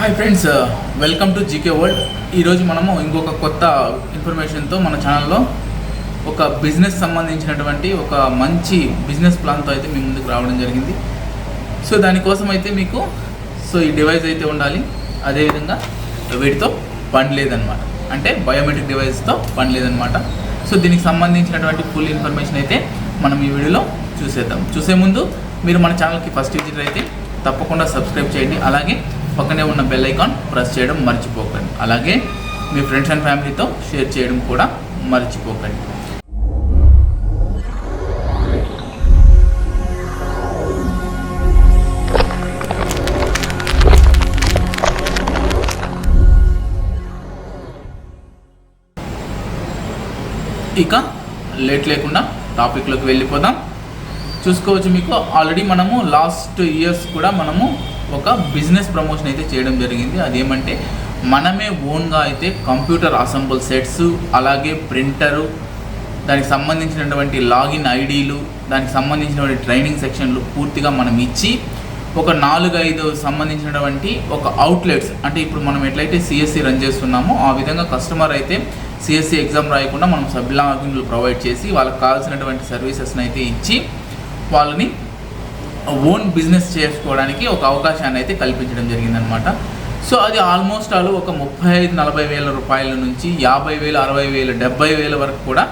Hi friends welcome to GK world ఈరోజు మనము ఇంకొక కొత్త ఇన్ఫర్మేషన్తో మన ఛానల్లో ఒక బిజినెస్ సంబంధించినటువంటి ఒక మంచి బిజినెస్ ప్లాన్తో అయితే మీ ముందుకు రావడం జరిగింది. సో దానికోసం అయితే మీకు సో ఈ డివైస్ అయితే ఉండాలి. అదేవిధంగా వీటితో పని లేదనమాట అంటే బయోమెట్రిక్ డివైస్తో పని లేదనమాట సో దీనికి సంబంధించినటువంటి ఫుల్ ఇన్ఫర్మేషన్ అయితే మనం ఈ వీడియోలో చూసేద్దాం. చూసే ముందు మీరు మన ఛానల్కి ఫస్ట్ విజిటర్ అయితే తప్పకుండా సబ్స్క్రైబ్ చేయండి. అలాగే పక్కనే ఉన్న బెల్ ఐకాన్ ప్రెస్ చేయడం మర్చిపోకండి. అలాగే మీ ఫ్రెండ్స్ అండ్ ఫ్యామిలీతో షేర్ చేయడం కూడా మర్చిపోకండి. ఇక లేట్ లేకుండా టాపిక్లోకి వెళ్ళిపోదాం. చూసుకోవచ్చు మీకు ఆల్రెడీ మనము లాస్ట్ ఇయర్స్ కూడా మనము ఒక బిజినెస్ ప్రమోషన్ అయితే చేయడం జరిగింది. అదేమంటే మనమే ఓన్గా అయితే కంప్యూటర్ అసెంబుల్ సెట్స్ అలాగే ప్రింటరు దానికి సంబంధించినటువంటి లాగిన్ ఐడీలు దానికి సంబంధించినటువంటి ట్రైనింగ్ సెక్షన్లు పూర్తిగా మనం ఇచ్చి ఒక నాలుగు ఐదు సంబంధించినటువంటి ఒక అవుట్లెట్స్ అంటే ఇప్పుడు మనం ఎట్లయితే సిఎస్సి రన్ చేస్తున్నామో ఆ విధంగా కస్టమర్ అయితే సిఎస్సి ఎగ్జామ్ రాయకుండా మనం సబ్ లాగిన్లు ప్రొవైడ్ చేసి వాళ్ళకి కావాల్సినటువంటి సర్వీసెస్ని అయితే ఇచ్చి వాళ్ళని ఓన్ బిజినెస్ చేసుకోవడానికి ఒక అవకాశాన్ని అయితే కల్పించడం జరిగిందనమాట సో అది ఆల్మోస్ట్ ఆల్ ఒక ముప్పై ఐదు నలభై వేల రూపాయల నుంచి యాభై వేలు అరవై వేలు డెబ్బై వేల వరకు కూడా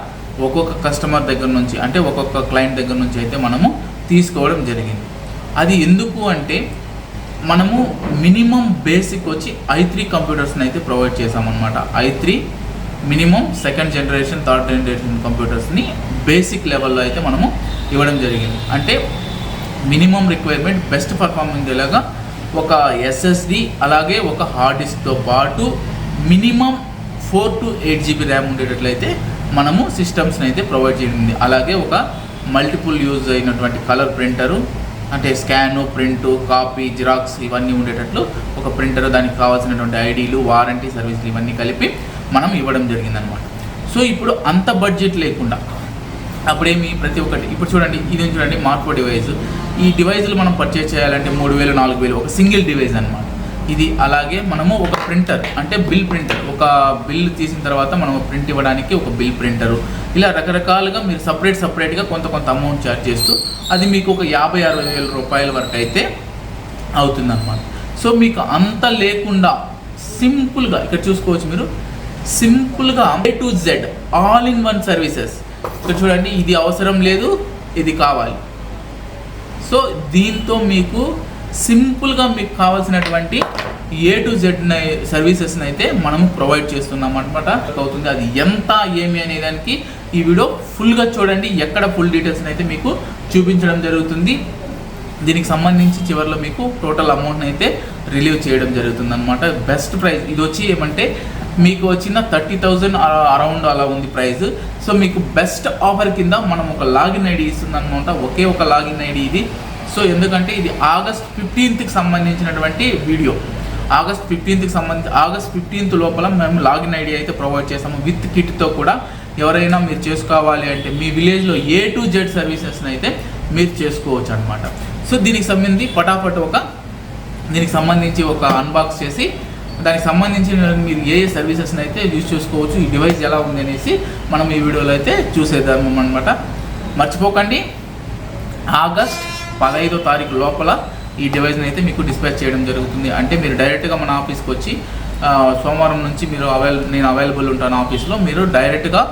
ఒక్కొక్క కస్టమర్ దగ్గర నుంచి అంటే ఒక్కొక్క క్లయింట్ దగ్గర నుంచి అయితే మనము తీసుకోవడం జరిగింది. అది ఎందుకు అంటే మనము మినిమం బేసిక్ వచ్చి ఐ త్రీ కంప్యూటర్స్ని అయితే ప్రొవైడ్ చేసామన్నమాట I three minimum second generation third generation కంప్యూటర్స్ని basic లెవెల్లో అయితే మనము ఇవ్వడం జరిగింది. అంటే మినిమం రిక్వైర్మెంట్ బెస్ట్ పర్ఫార్మెన్స్ ఎలాగా ఒక ఎస్ఎస్డి అలాగే ఒక హార్డ్ డిస్క్తో పాటు minimum four to eight GB RAM ఉండేటట్లయితే మనము సిస్టమ్స్ని అయితే ప్రొవైడ్ చేయండి అలాగే ఒక మల్టిపుల్ యూజ్ అయినటువంటి కలర్ ప్రింటరు అంటే స్కాను ప్రింటు కాపీ జిరాక్స్ ఇవన్నీ ఉండేటట్లు ఒక ప్రింటరు దానికి కావాల్సినటువంటి ఐడీలు వారంటీ సర్వీసులు ఇవన్నీ కలిపి మనం ఇవ్వడం జరిగిందనమాట సో ఇప్పుడు అంత బడ్జెట్ లేకుండా అప్పుడేమి ప్రతి ఒక్కటి ఇప్పుడు చూడండి ఇది చూడండి మార్కో డివైస్ ఈ డివైజులు మనం పర్చేస్ చేయాలంటే మూడు వేలు నాలుగు వేలు ఒక సింగిల్ డివైస్ అనమాట ఇది అలాగే మనము ఒక ప్రింటర్ అంటే బిల్ ప్రింటర్ ఒక బిల్ తీసిన తర్వాత మనం ప్రింట్ ఇవ్వడానికి ఒక బిల్ ప్రింటరు ఇలా రకరకాలుగా మీరు సపరేట్ సపరేట్గా కొంత కొంత అమౌంట్ ఛార్జ్ చేస్తూ అది మీకు ఒక యాభై అరవై వేల రూపాయల వరకు అయితే అవుతుందన్నమాట. సో మీకు అంత లేకుండా సింపుల్గా ఇక్కడ చూసుకోవచ్చు మీరు సింపుల్గా A to Z all in one services ఇక్కడ చూడండి ఇది అవసరం లేదు ఇది కావాలి. సో దీంతో మీకు సింపుల్గా మీకు కావాల్సినటువంటి ఏ టు జెడ్ సర్వీసెస్ని అయితే మనం ప్రొవైడ్ చేస్తున్నాం అనమాట అవుతుంది అది ఎంత ఏమి అనే దానికి ఈ వీడియో ఫుల్గా చూడండి. ఎక్కడ ఫుల్ డీటెయిల్స్ని అయితే మీకు చూపించడం జరుగుతుంది. దీనికి సంబంధించి చివరిలో మీకు టోటల్ అమౌంట్ని అయితే రిలీవ్ చేయడం జరుగుతుంది అనమాట బెస్ట్ ప్రైస్. ఇది వచ్చి ఏమంటే మీకు వచ్చిన థర్టీ థౌజండ్ అరౌండ్ అలా ఉంది ప్రైస్. సో మీకు బెస్ట్ ఆఫర్ కింద మనం ఒక లాగిన్ ఐడి ఇస్తుంది అనమాట ఒకే ఒక లాగిన్ ఐడి ఇది. సో ఎందుకంటే ఇది ఆగస్ట్ ఫిఫ్టీన్త్కి సంబంధించినటువంటి వీడియో. ఆగస్ట్ ఫిఫ్టీన్త్కి సంబంధించి ఆగస్ట్ ఫిఫ్టీన్త్ లోపల మేము లాగిన్ ఐడి అయితే ప్రొవైడ్ చేస్తాము విత్ కిట్తో కూడా. ఎవరైనా మీరు చేసుకోవాలి అంటే మీ విలేజ్లో ఏ టు జెడ్ సర్వీసెస్ని అయితే మీరు చేసుకోవచ్చు అనమాట సో దీనికి సంబంధించి పటాపట్ ఒక దీనికి సంబంధించి ఒక అన్బాక్స్ చేసి దానికి సంబంధించిన మీరు ఏ ఏ సర్వీసెస్ని అయితే యూజ్ చేసుకోవచ్చు ఈ డివైస్ ఎలా ఉంది అనేసి మనం ఈ వీడియోలో అయితే చూసేద్దాము అనమాట మర్చిపోకండి. ఆగస్ట్ పదహైదో తారీఖు లోపల ఈ డివైస్ని అయితే మీకు డిస్పాచ్ చేయడం జరుగుతుంది. అంటే మీరు డైరెక్ట్గా మన ఆఫీస్కి వచ్చి సోమవారం నుంచి మీరు అవైల నేను అవైలబుల్ ఉంటాను ఆఫీస్లో మీరు డైరెక్ట్గా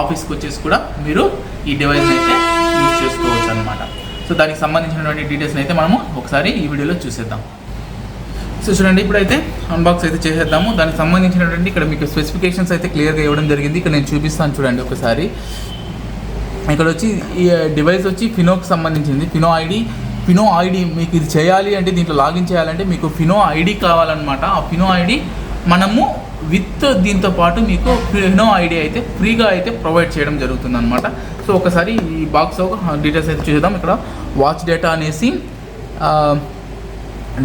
ఆఫీస్కి వచ్చేసి కూడా మీరు ఈ డివైస్ని అయితే యూజ్ చేసుకోవచ్చు అనమాట సో దానికి సంబంధించినటువంటి డీటెయిల్స్ని అయితే మనము ఒకసారి ఈ వీడియోలో చూసేద్దాం. సో చూడండి ఇప్పుడైతే అన్బాక్స్ అయితే చేసేద్దాము. దానికి సంబంధించినటువంటి ఇక్కడ మీకు స్పెసిఫికేషన్స్ అయితే క్లియర్గా ఇవ్వడం జరిగింది. ఇక్కడ నేను చూపిస్తాను చూడండి ఒకసారి. ఇక్కడ వచ్చి ఈ డివైస్ వచ్చి ఫినోకి సంబంధించింది. ఫినో ఐడి ఫినో ఐడి మీకు ఇది చేయాలి అంటే దీంట్లో లాగిన్ చేయాలంటే మీకు ఫినో ఐడి కావాలన్నమాట. ఆ ఫినో ఐడి మనము విత్ దీంతో పాటు మీకు ఫినో ఐడి అయితే ఫ్రీగా అయితే ప్రొవైడ్ చేయడం జరుగుతుంది అనమాట సో ఒకసారి ఈ బాక్స్ డీటెయిల్స్ అయితే చూద్దాం ఇక్కడ వాచ్ డేటా అనేసి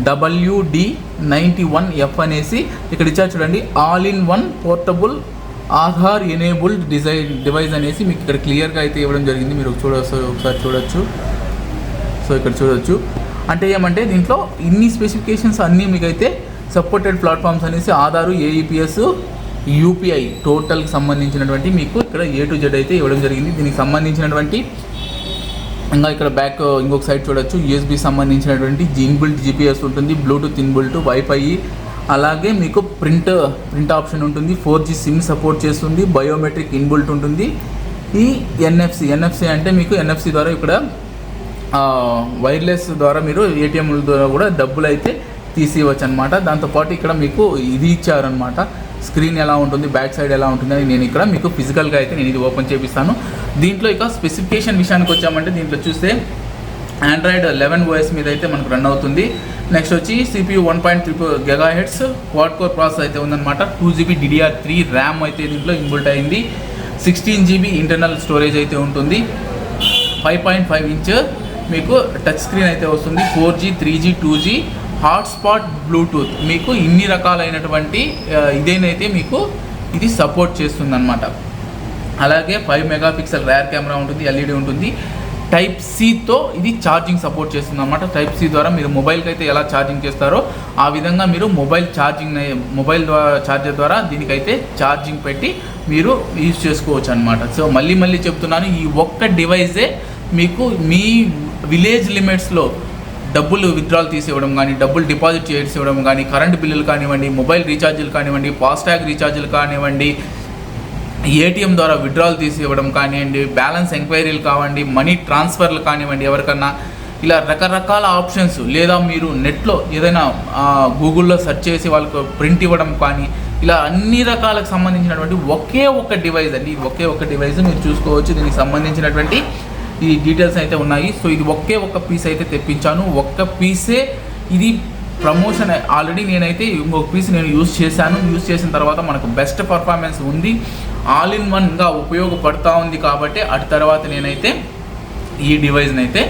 డబ్ల్యూడి నైంటీ వన్ ఎఫ్ అనేసి ఇక్కడ ఇచ్చారు చూడండి. All in one portable Aadhaar enabled design device అనేసి మీకు ఇక్కడ క్లియర్గా అయితే ఇవ్వడం జరిగింది. మీరు చూడవచ్చు ఒకసారి చూడొచ్చు. సో ఇక్కడ చూడొచ్చు. అంటే ఏమంటే దీంట్లో ఇన్ని స్పెసిఫికేషన్స్ అన్నీ మీకు అయితే సపోర్టెడ్ ప్లాట్ఫామ్స్ అనేసి ఆధారు ఏఈపిఎస్ యూపీఐ టోటల్కి సంబంధించినటువంటి మీకు ఇక్కడ ఏ టు జెడ్ అయితే ఇవ్వడం జరిగింది. దీనికి సంబంధించినటువంటి ఇంకా ఇక్కడ బ్యాక్ uh, ఇంకొక సైడ్ చూడొచ్చు. యూఎస్బి సంబంధించినటువంటి ఇన్బిల్ట్ జీపీఎస్ ఉంటుంది బ్లూటూత్ ఇన్బుల్ట్ వైఫై అలాగే మీకు ప్రింట్ ప్రింట్ ఆప్షన్ ఉంటుంది. ఫోర్ జీ సిమ్ సపోర్ట్ చేస్తుంది. బయోమెట్రిక్ ఇన్బుల్ట్ ఉంటుంది. ఈ ఎన్ఎఫ్సి ఎన్ఎఫ్సి అంటే మీకు ఎన్ఎఫ్సి ద్వారా ఇక్కడ వైర్లెస్ ద్వారా మీరు ఏటీఎంల ద్వారా కూడా డబ్బులు అయితే తీసేయవచ్చు అనమాట దాంతోపాటు ఇక్కడ మీకు ఇది ఇచ్చారనమాట స్క్రీన్ ఎలా ఉంటుంది బ్యాక్ సైడ్ ఎలా ఉంటుంది అని నేను ఇక్కడ మీకు ఫిజికల్గా అయితే నేను ఇది ఓపెన్ చేపిస్తాను. దీంట్లో ఇక స్పెసిఫికేషన్ విషయానికి వచ్చామంటే దీంట్లో చూస్తే ఆండ్రాయిడ్ లెవెన్ ఓఎస్ మీద అయితే మనకు రన్ అవుతుంది. నెక్స్ట్ వచ్చి CPU one point three giga hertz quad core process అయితే ఉందన్నమాట. Two GB DDR three RAM అయితే దీంట్లో ఇన్బుల్ట్ అయింది. సిక్స్టీన్ జీబీ ఇంటర్నల్ స్టోరేజ్ అయితే ఉంటుంది. ఫైవ్ పాయింట్ ఫైవ్ ఇంచ్ మీకు టచ్ స్క్రీన్ అయితే వస్తుంది. Four G three G two G hotspot Bluetooth మీకు ఇన్ని రకాలైనటువంటి ఇదేనైతే మీకు ఇది సపోర్ట్ చేస్తుంది అనమాట అలాగే five mega pixel rear camera ఉంటుంది ఎల్ఈడి ఉంటుంది. టైప్ సితో ఇది ఛార్జింగ్ సపోర్ట్ చేస్తుంది అనమాట టైప్ సి ద్వారా మీరు మొబైల్కి అయితే ఎలా ఛార్జింగ్ చేస్తారో ఆ విధంగా మీరు మొబైల్ ఛార్జింగ్ మొబైల్ ద్వారా ఛార్జర్ ద్వారా దీనికైతే ఛార్జింగ్ పెట్టి మీరు యూజ్ చేసుకోవచ్చు అనమాట సో మళ్ళీ మళ్ళీ చెప్తున్నాను ఈ ఒక్క డివైజే మీకు మీ విలేజ్ లిమిట్స్లో డబ్బులు విత్డ్రాల్ తీసివ్వడం కానీ డబ్బులు డిపాజిట్ చేసి ఇవ్వడం కానీ కరెంట్ బిల్లులు కానివ్వండి మొబైల్ రీఛార్జీలు కానివ్వండి ఫాస్టాగ్ రీఛార్జీలు కానివ్వండి ఏటీఎం ద్వారా విత్డ్రాల్ తీసి ఇవ్వడం కానివ్వండి బ్యాలెన్స్ ఎంక్వైరీలు కావండి మనీ ట్రాన్స్ఫర్లు కానివ్వండి ఎవరికన్నా. ఇలా రకరకాల ఆప్షన్స్ లేదా మీరు నెట్లో ఏదైనా గూగుల్లో సెర్చ్ చేసి వాళ్ళకు ప్రింట్ ఇవ్వడం కానీ ఇలా అన్ని రకాలకు సంబంధించినటువంటి ఒకే ఒక డివైస్ అండి. ఒకే ఒక డివైస్ మీరు చూసుకోవచ్చు. దీనికి సంబంధించినటువంటి ఈ డీటెయిల్స్ అయితే ఉన్నాయి. సో ఇది ఒకే ఒక్క పీస్ అయితే తెప్పించాను. ఒక్క పీసే ఇది ప్రమోషన్ ఆల్రెడీ నేనైతే ఇంకొక పీస్ నేను యూజ్ చేశాను. యూజ్ చేసిన తర్వాత మనకు బెస్ట్ పర్ఫార్మెన్స్ ఉంది. ఆల్ ఇన్ వన్గా ఉపయోగపడతా ఉంది కాబట్టి అటు తర్వాత నేనైతే ఈ డివైస్ని అయితే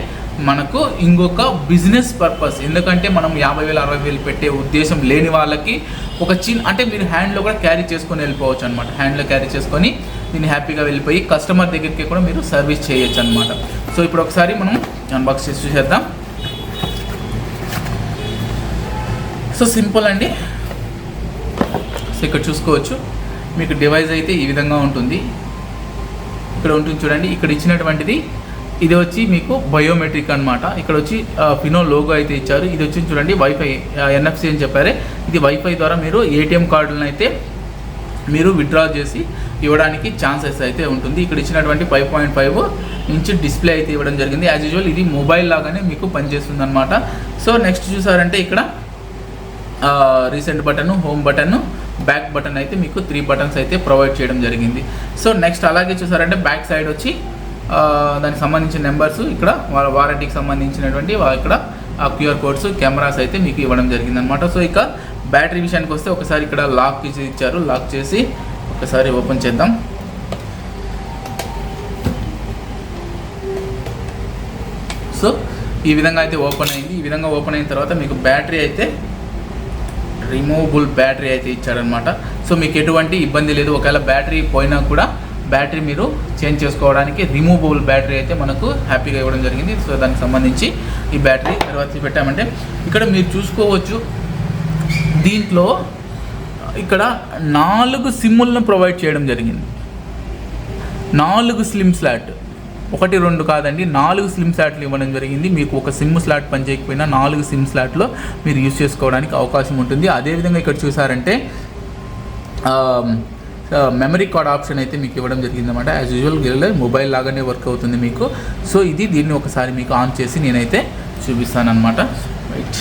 మనకు ఇంకొక బిజినెస్ పర్పస్ ఎందుకంటే మనం యాభై వేలు అరవై వేలు పెట్టే ఉద్దేశం లేని వాళ్ళకి ఒక చిన్న అంటే మీరు హ్యాండ్లో కూడా క్యారీ చేసుకొని వెళ్ళిపోవచ్చు అనమాట హ్యాండ్లో క్యారీ చేసుకొని దీన్ని హ్యాపీగా వెళ్ళిపోయి కస్టమర్ దగ్గరికి కూడా మీరు సర్వీస్ చేయొచ్చు అనమాట సో ఇప్పుడు ఒకసారి మనం అన్బాక్స్ చేసి చూసేద్దాం. సో సింపుల్ అండి. సో ఇక్కడ చూసుకోవచ్చు. మీకు డివైస్ అయితే ఈ విధంగా ఉంటుంది. ఇక్కడ ఉంటుంది చూడండి. ఇక్కడ ఇచ్చినటువంటిది ఇది వచ్చి మీకు బయోమెట్రిక్ అన్నమాట. ఇక్కడ వచ్చి ఫినో లోగో అయితే ఇచ్చారు. ఇది వచ్చి చూడండి వైఫై ఎన్ఎఫ్సి అని చెప్పారే. ఇది వైఫై ద్వారా మీరు ఏటీఎం కార్డులను అయితే మీరు విత్డ్రా చేసి ఇవ్వడానికి ఛాన్సెస్ అయితే ఉంటుంది. ఇక్కడ ఇచ్చినటువంటి five point five inch display అయితే ఇవ్వడం జరిగింది. యాజ్ యూజువల్ ఇది మొబైల్ లాగానే మీకు పనిచేస్తుంది అనమాట సో నెక్స్ట్ చూసారంటే ఇక్కడ recent button home button back button అయితే మీకు త్రీ బటన్స్ అయితే ప్రొవైడ్ చేయడం జరిగింది. సో నెక్స్ట్ అలాగే చూసారంటే బ్యాక్ సైడ్ వచ్చి దానికి సంబంధించిన నెంబర్స్ ఇక్కడ వాళ్ళ వారంటీకి సంబంధించినటువంటి ఇక్కడ ఇక్కడ క్యూఆర్ కోడ్స్ కెమెరాస్ అయితే మీకు ఇవ్వడం జరిగింది అనమాట సో ఇక బ్యాటరీ విషయానికి వస్తే ఒకసారి ఇక్కడ లాక్ ఇచ్చారు. లాక్ చేసి ఒకసారి ఓపెన్ చేద్దాం. సో ఈ విధంగా అయితే ఓపెన్ అయింది. ఈ విధంగా ఓపెన్ అయిన తర్వాత మీకు బ్యాటరీ అయితే రిమూవబుల్ బ్యాటరీ అయితే ఇచ్చాడనమాట. సో మీకు ఎటువంటి ఇబ్బంది లేదు. ఒకవేళ బ్యాటరీ పోయినా కూడా బ్యాటరీ మీరు చేంజ్ చేసుకోవడానికి రిమూవబుల్ బ్యాటరీ అయితే మనకు హ్యాపీగా ఇవ్వడం జరిగింది. సో దానికి సంబంధించి ఈ బ్యాటరీ తర్వాత పెట్టామంటే ఇక్కడ మీరు చూసుకోవచ్చు దీంట్లో ఇక్కడ నాలుగు సిమ్ములను ప్రొవైడ్ చేయడం జరిగింది. నాలుగు స్లిమ్ స్లాట్. ఒకటి రెండు కాదండి నాలుగు స్లిమ్ స్లాట్లు ఇవ్వడం జరిగింది. మీకు ఒక సిమ్ స్లాట్ పనిచేయకపోయినా నాలుగు సిమ్ స్లాట్లో మీరు యూజ్ చేసుకోవడానికి అవకాశం ఉంటుంది. అదేవిధంగా ఇక్కడ చూసారంటే మెమరీ కార్డ్ ఆప్షన్ అయితే మీకు ఇవ్వడం జరిగిందన్నమాట. యాజ్ యూజువల్ గిరలే మొబైల్ లాగానే వర్క్ అవుతుంది మీకు. సో ఇది దీన్ని ఒకసారి మీకు ఆన్ చేసి నేనైతే చూపిస్తాను అనమాట రైట్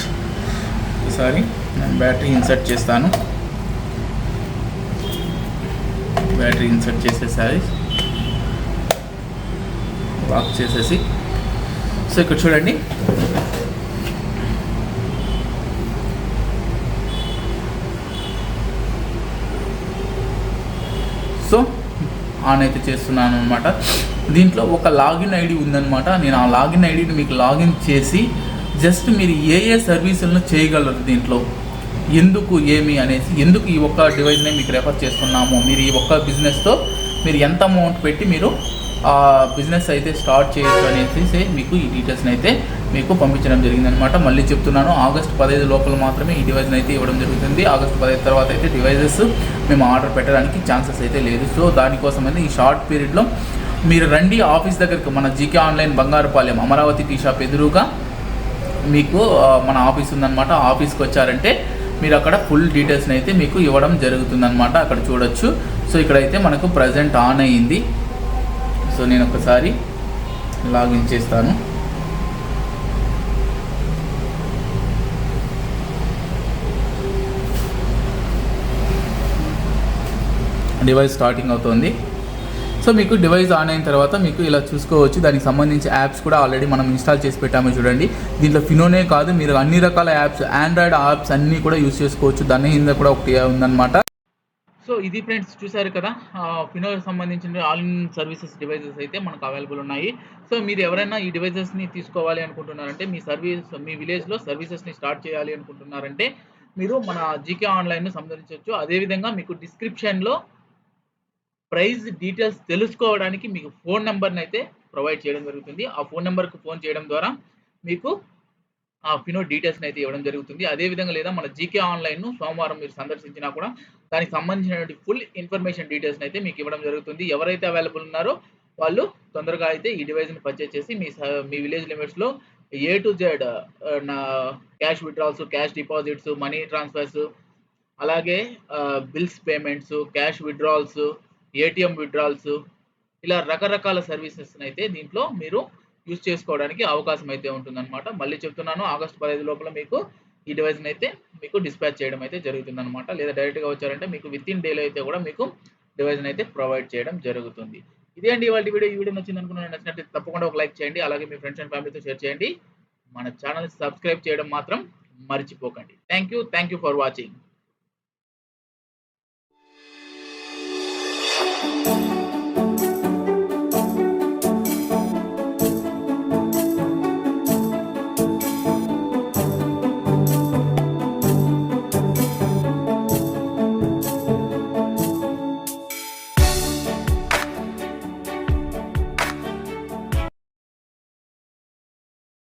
ఒకసారి నేను బ్యాటరీ ఇన్సర్ట్ చేస్తాను. బ్యాటరీ ఇన్సర్ట్ చేసేసారి లాక్ చేసేసి. సో ఇక్కడ చూడండి. సో ఆన్ అయితే చేస్తున్నాను అనమాట దీంట్లో ఒక లాగిన్ ఐడి ఉందనమాట నేను ఆ లాగిన్ ఐడిని మీకు లాగిన్ చేసి జస్ట్ మీరు ఏ ఏ సర్వీసులను చేయగలరు దీంట్లో? ఎందుకు ఏమి అనేసి ఎందుకు ఈ ఒక్క డివైస్ని మీకు రెఫర్ చేస్తున్నాము? మీరు ఈ ఒక్క బిజినెస్తో మీరు ఎంత అమౌంట్ పెట్టి మీరు ఆ బిజినెస్ అయితే స్టార్ట్ చేయొచ్చు అనేసి మీకు ఈ డీటెయిల్స్ని అయితే మీకు పంపించడం జరిగిందనమాట మళ్ళీ చెప్తున్నాను ఆగస్ట్ పదహైదు లోపల మాత్రమే ఈ డివైస్ని అయితే ఇవ్వడం జరుగుతుంది. ఆగస్ట్ పదహైదు తర్వాత అయితే డివైజెస్ మేము ఆర్డర్ పెట్టడానికి ఛాన్సెస్ అయితే లేదు. సో దానికోసం అయితే ఈ షార్ట్ పీరియడ్లో మీరు రండి ఆఫీస్ దగ్గరికి. మన GK online Bangarupalem Amaravati tea shop ఎదురుగా మీకు మన ఆఫీస్ ఉందన్నమాట. ఆఫీస్కి వచ్చారంటే మీరు అక్కడ ఫుల్ డీటెయిల్స్ని అయితే మీకు ఇవ్వడం జరుగుతుందనమాట అక్కడ చూడొచ్చు. సో ఇక్కడైతే మనకు ప్రజెంట్ ఆన్ అయ్యింది సో నేను ఒకసారి లాగిన్ చేస్తాను. డివైస్ స్టార్టింగ్ అవుతుంది. సో మీకు డివైస్ ఆన్ అయిన తర్వాత మీకు ఇలా చూసుకోవచ్చు. దానికి సంబంధించి యాప్స్ కూడా ఆల్రెడీ మనం ఇన్స్టాల్ చేసి పెట్టాము చూడండి. దీంట్లో ఫినోనే కాదు మీరు అన్ని రకాల యాప్స్ ఆండ్రాయిడ్ యాప్స్ అన్నీ కూడా యూస్ చేసుకోవచ్చు. దాని కింద కూడా ఒకటి ఉందన్నమాట. సో ఇది ఫ్రెండ్స్ చూసారు కదా ఫినో సంబంధించిన ఆల్ ఇన్ సర్వీసెస్ డివైసెస్ అయితే మనకు అవైలబుల్ ఉన్నాయి. సో మీరు ఎవరైనా ఈ డివైసెస్ని తీసుకోవాలి అనుకుంటున్నారంటే మీ సర్వీస్ మీ విలేజ్లో సర్వీసెస్ని స్టార్ట్ చేయాలి అనుకుంటున్నారంటే మీరు మన జీకే ఆన్లైన్ను సంప్రదించవచ్చు అదేవిధంగా మీకు డిస్క్రిప్షన్లో ప్రైజ్ డీటెయిల్స్ తెలుసుకోవడానికి మీకు ఫోన్ నెంబర్ని అయితే ప్రొవైడ్ చేయడం జరుగుతుంది. ఆ ఫోన్ నెంబర్కి ఫోన్ చేయడం ద్వారా మీకు ఆ ఫినో డీటెయిల్స్ని అయితే ఇవ్వడం జరుగుతుంది. అదేవిధంగా లేదా మన జీకే ఆన్లైన్ను సోమవారం మీరు సందర్శించినా కూడా దానికి సంబంధించినటువంటి ఫుల్ ఇన్ఫర్మేషన్ డీటెయిల్స్ని అయితే మీకు ఇవ్వడం జరుగుతుంది. ఎవరైతే అవైలబుల్ ఉన్నారో వాళ్ళు తొందరగా అయితే ఈ డివైస్ని పర్చేస్ చేసి మీ స- మీ విలేజ్ లిమిట్స్లో ఏ టు జెడ్ నా cash withdrawals cash deposits money transfers అలాగే bills payments cash withdrawals ATM withdrawals ఇలా రకరకాల సర్వీసెస్ అయితే దీంట్లో మీరు యూజ్ చేసుకోవడానికి అవకాశం అయితే ఉంటుందన్నమాట. మళ్ళీ చెప్తున్నాను ఆగస్ట్ పదహైదు లోపల మీకు ఈ డివైస్ని అయితే మీకు డిస్పాచ్ చేయడం అయితే జరుగుతుందన్నమాట. లేదా డైరెక్ట్గా వచ్చారంటే మీకు విత్ ఇన్ డేలో అయితే కూడా మీకు డివైస్ని అయితే ప్రొవైడ్ చేయడం జరుగుతుంది. ఇదే అండి ఇవాళ వీడియో. ఈ వీడియో నచ్చింది అనుకున్నాను నచ్చినట్లయితే తప్పకుండా ఒక లైక్ చేయండి. అలాగే మీ ఫ్రెండ్స్ అండ్ ఫ్యామిలీతో షేర్ చేయండి. మన ఛానల్ సబ్స్క్రైబ్ చేయడం మాత్రం మర్చిపోకండి. Thank you thank you for watching